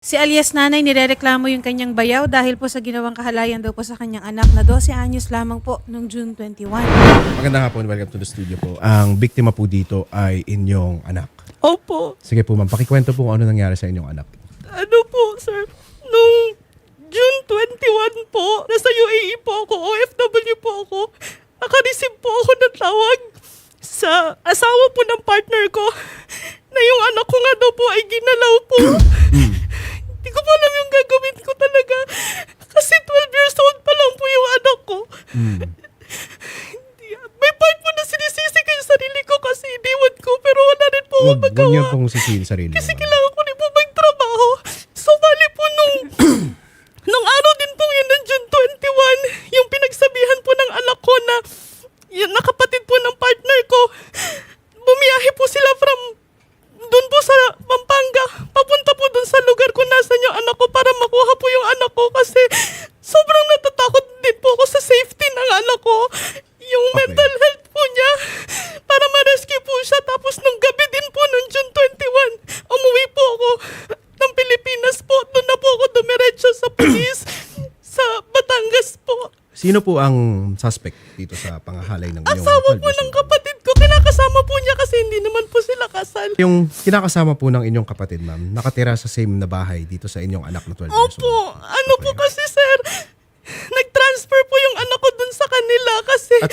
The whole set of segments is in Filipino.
Si alias nanay nirereklamo yung kanyang bayaw dahil po sa ginawang kahalayan daw po sa kanyang anak na 12 anyos lamang po noong June 21. Magandang hapon, welcome to the studio po. Ang biktima po dito ay inyong anak. Opo. Sige po ma'am, pakikwento po kung ano nangyari sa inyong anak. Ano po, sir? Nung June 21 po, nasa UAE po ako, OFW po ako. Nakareceive po ako ng tawag sa asawa po ng partner ko na yung anak ko nga daw po ay ginalaw po. Hindi ko po alam yung gagawin ko talaga. Kasi 12 years old pa lang po yung anak Hindi- May part po na sinisisi ko yung sarili ko kasi iniwan ko pero wala rin po ako huwag niyo magawa. pong sisihin sarili. Kasi ma'am. kailangan ko rin po magtrabaho. So, bali po nung, nung araw din po yun ng June 21, yung pinagsabihan po ng anak ko na yung nakapatid po ng partner ko, bumiyahe po sila from doon po sa Pampanga, papunta po doon sa lugar kung nasan yung anak ko para makuha po yung anak ko kasi Sino po ang suspect dito sa pangahalay ng inyong Asawa 12 po ng kapatid ko. Kinakasama po niya kasi hindi naman po sila kasal. Yung kinakasama po ng inyong kapatid, ma'am, nakatira sa same na bahay dito sa inyong anak na 12 years Opo, old. ano po kasi sir, nag-transfer po yung anak ko dun sa kanila kasi At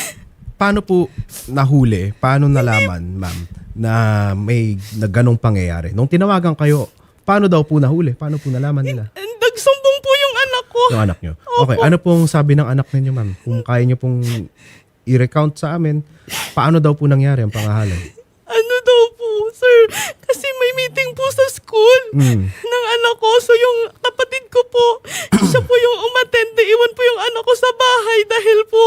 paano po nahuli, paano nalaman, ma'am, na may na ganong pangyayari? Nung tinawagan kayo, paano daw po nahuli? Paano po nalaman nila? po ko. Yung anak nyo. Okay, ano pong sabi ng anak ninyo, ma'am? Kung kaya nyo pong i-recount sa amin, paano daw po nangyari ang pangahalay? Ano daw po, sir? Kasi may meeting po sa school Mm. ng anak ko. So yung kapatid ko po, siya po yung umattend. Iwan po yung anak ko sa bahay dahil po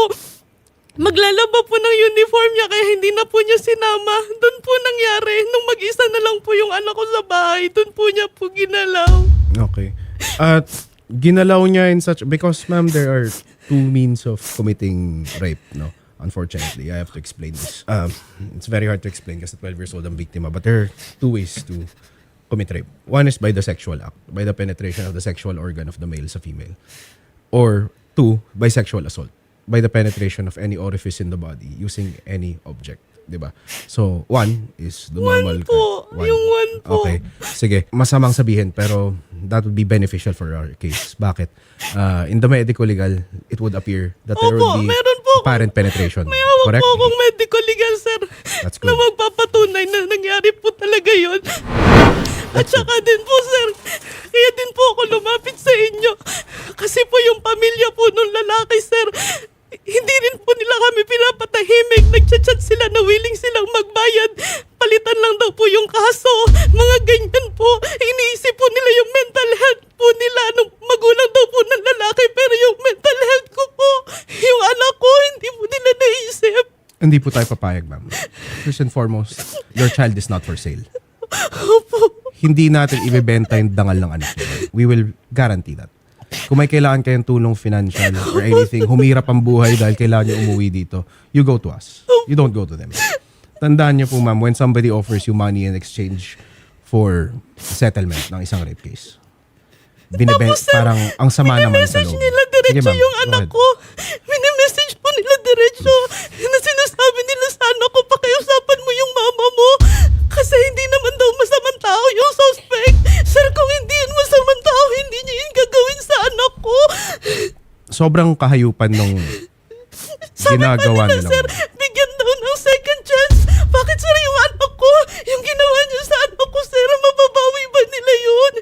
maglalaba po ng uniform niya kaya hindi na po niya sinama. Doon po nangyari. Nung mag-isa na lang po yung anak ko sa bahay, doon po niya po ginalaw. Okay. At ginalaw niya in such, because ma'am, there are two means of committing rape, no? Unfortunately, I have to explain this. Um, it's very hard to explain kasi 12 years old ang biktima, but there are two ways to commit rape. One is by the sexual act, by the penetration of the sexual organ of the male sa female. Or two, by sexual assault, by the penetration of any orifice in the body using any object. 'Di ba? So, one is the One normal po. Yung one po. Okay. Sige, masamang sabihin pero that would be beneficial for our case. Bakit? Uh, in the medical legal, it would appear that there Opo, would be meron po apparent penetration. May hawak Correct? po akong medical legal, sir. That's Na good. magpapatunay na nangyari po talaga yun. At saka din po, sir, kaya din po ako lumapit sa inyo. Kasi po yung pamilya po nung lalaki, sir, hindi rin po nila kami pinapatahimik. Nagchat-chat sila na willing silang magbayad. Palitan lang daw po yung kaso. Mga ganyan po. Iniisip po nila yung mental health po nila nung magulang daw po ng lalaki. Pero yung mental health ko po, yung anak ko, hindi po nila naisip. Hindi po tayo papayag, ma'am. First and foremost, your child is not for sale. Hindi natin ibebenta yung dangal ng anak niyo. We will guarantee that. Kung may kailangan kayong tulong financial or anything, humirap ang buhay dahil kailangan niyo umuwi dito, you go to us. You don't go to them. Tandaan niyo po, ma'am, when somebody offers you money in exchange for settlement ng isang rape case, binibe- Tapos, parang ang sama naman sa Minimessage loob. nila Sige, diretso ma'am. yung Go anak ahead. ko. Minimessage po nila diretso na sinasabi nila sa anak ko, pakiusapan mo yung mama mo. Kasi hindi naman daw masamang tao yung suspect. Sir, kung hindi yun masamang tao, hindi niya yun gagawin sa anak ko. Sobrang kahayupan nung Sabi ginagawa pa nila, nila. sir, bigyan daw ng second chance. Bakit sir yung anak ko? Yung ginawa niyo sa anak ko, sir, mababawi ba nila yun?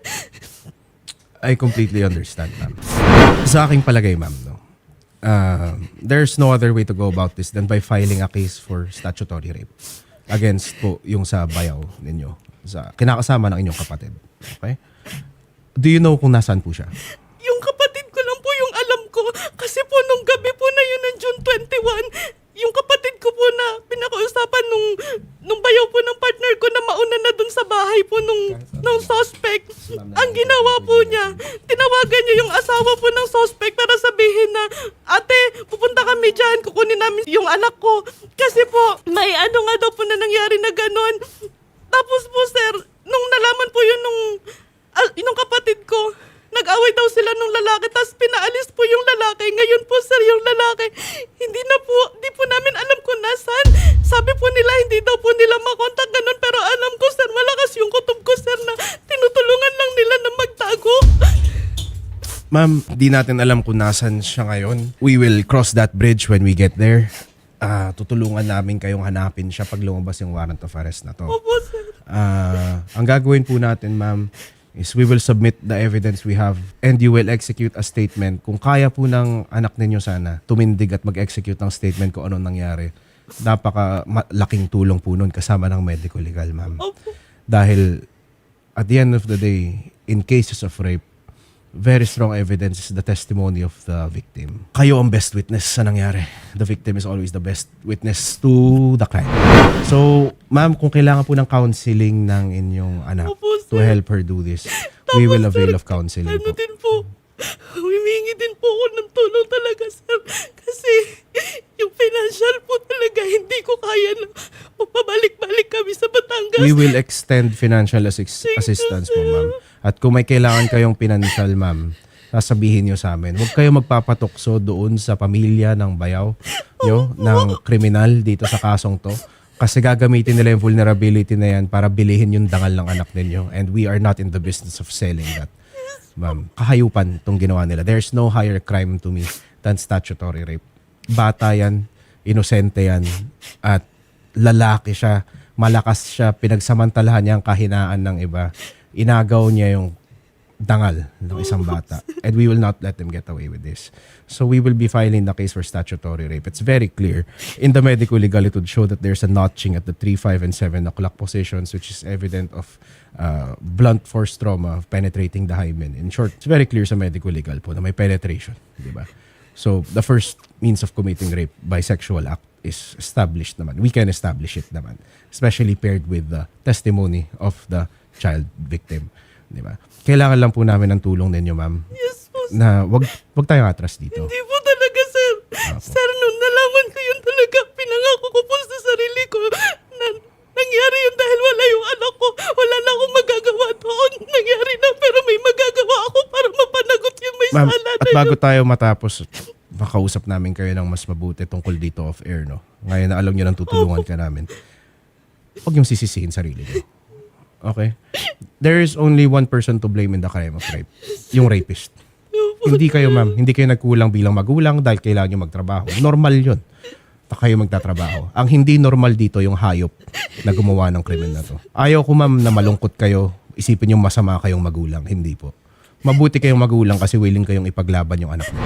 I completely understand, ma'am. Sa aking palagay, ma'am, no, uh, there's no other way to go about this than by filing a case for statutory rape against po yung sa bayaw ninyo, sa kinakasama ng inyong kapatid. Okay? Do you know kung nasaan po siya? Yung kapatid ko lang po yung alam ko. Kasi po nung gabi po na yun ng June 21, yung kapatid ko po na pinakausapan nung, nung bayaw po ng partner ko na mauna na dun sa bahay po nung, nung suspect. Ang ginawa po niya, tinawagan niya yung asawa po ng suspect para sabihin na, ate, pupunta kami dyan, kukunin namin yung anak ko. Kasi po, may ano nga daw po na nangyari na ganon. Tapos po, sir, nung nalaman po yun nung ah, yung kapatid ko, nag-away daw sila nung lalaki, tapos pinaalis po yung lalaki. Ngayon po, sir, yung lalaki, hindi na po, di po namin alam kung nasan. Sabi po nila, hindi daw po nila makontak ganun, pero alam ko, sir, malakas yung kutob ko, sir, na tinutulungan lang nila na magtago. Ma'am, di natin alam kung nasan siya ngayon. We will cross that bridge when we get there. Ah, tutulungan namin kayong hanapin siya pag lumabas yung warrant of arrest na to. Opo, sir. Ah, ang gagawin po natin, ma'am, is we will submit the evidence we have and you will execute a statement. Kung kaya po ng anak ninyo sana tumindig at mag-execute ng statement kung anong nangyari, napaka ma- laking tulong po nun kasama ng medical legal, ma'am. Dahil at the end of the day, in cases of rape, very strong evidence is the testimony of the victim. Kayo ang best witness sa nangyari. The victim is always the best witness to the crime. So, ma'am, kung kailangan po ng counseling ng inyong anak Opo, to sir. help her do this, we will avail of counseling Ano po. din po, humihingi din po ako ng tulong talaga, sir. Kasi yung financial po talaga, hindi ko kaya na pabalik-balik kami sa Batangas. We will extend financial you, assistance po, sir. ma'am. At kung may kailangan kayong financial, ma'am, sasabihin nyo sa amin. Huwag kayo magpapatukso doon sa pamilya ng bayaw nyo, ng kriminal dito sa kasong to. Kasi gagamitin nila yung vulnerability na yan para bilihin yung dangal ng anak ninyo. And we are not in the business of selling that. Ma'am, kahayupan tong ginawa nila. There's no higher crime to me than statutory rape. Bata yan, inosente yan, at lalaki siya, malakas siya, pinagsamantalahan niya ang kahinaan ng iba. Inagaw niya yung dangal ng isang bata. And we will not let them get away with this. So we will be filing the case for statutory rape. It's very clear. In the medical legal, it would show that there's a notching at the 3, 5, and 7 o'clock positions, which is evident of uh, blunt force trauma penetrating the hymen. In short, it's very clear sa medical legal po na may penetration. Di ba? So the first means of committing rape by sexual act is established naman. We can establish it naman. Especially paired with the testimony of the child victim. Di ba? Kailangan lang po namin ng tulong ninyo, ma'am. Yes po, sir. Na wag wag tayong atras dito. Hindi po talaga, sir. Apo. Sir, nung nalaman ko yun talaga, pinangako ko po sa sarili ko na nangyari yun dahil wala yung anak ko. Wala na akong magagawa doon. Nangyari na, pero may magagawa ako para mapanagot yung may Ma'am, sala at na bago yun. tayo matapos, makausap namin kayo ng mas mabuti tungkol dito off air, no? Ngayon na alam nyo nang tutulungan ka namin. Huwag yung sisisihin sarili nyo. Okay? There is only one person to blame in the crime of rape. Yung rapist. Hindi kayo, ma'am. Hindi kayo nagkulang bilang magulang dahil kailangan nyo magtrabaho. Normal yun. Na kayo magtatrabaho. Ang hindi normal dito yung hayop na gumawa ng krimen na to. Ayaw ko, ma'am, na malungkot kayo. Isipin yung masama kayong magulang. Hindi po. Mabuti kayong magulang kasi willing kayong ipaglaban yung anak niyo.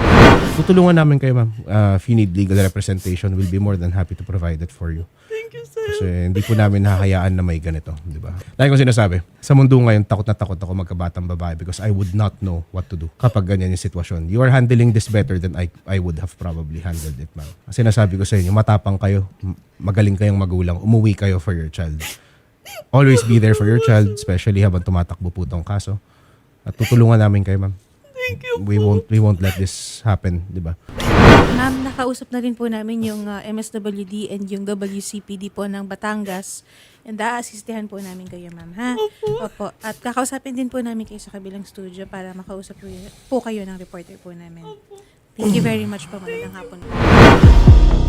Tutulungan namin kayo, ma'am. Uh, if you need legal representation, we'll be more than happy to provide it for you. Thank you, sir. Kasi hindi po namin hahayaan na may ganito, di ba? Lagi kong sinasabi, sa mundo ngayon, takot na takot ako magkabatang babae because I would not know what to do kapag ganyan yung sitwasyon. You are handling this better than I, I would have probably handled it, ma'am. Sinasabi ko sa inyo, matapang kayo, magaling kayong magulang, umuwi kayo for your child. Always be there for your child, especially habang tumatakbo po tong kaso. At tutulungan namin kayo, ma'am. Thank you. We won't, we won't let this happen, di ba? Ma'am, nakausap na rin po namin yung uh, MSWD and yung WCPD po ng Batangas. And aasistihan po namin kayo, ma'am, ha? Opo. At kakausapin din po namin kayo sa kabilang studio para makausap po, po kayo ng reporter po namin. Thank you very much po. Magandang hapon po.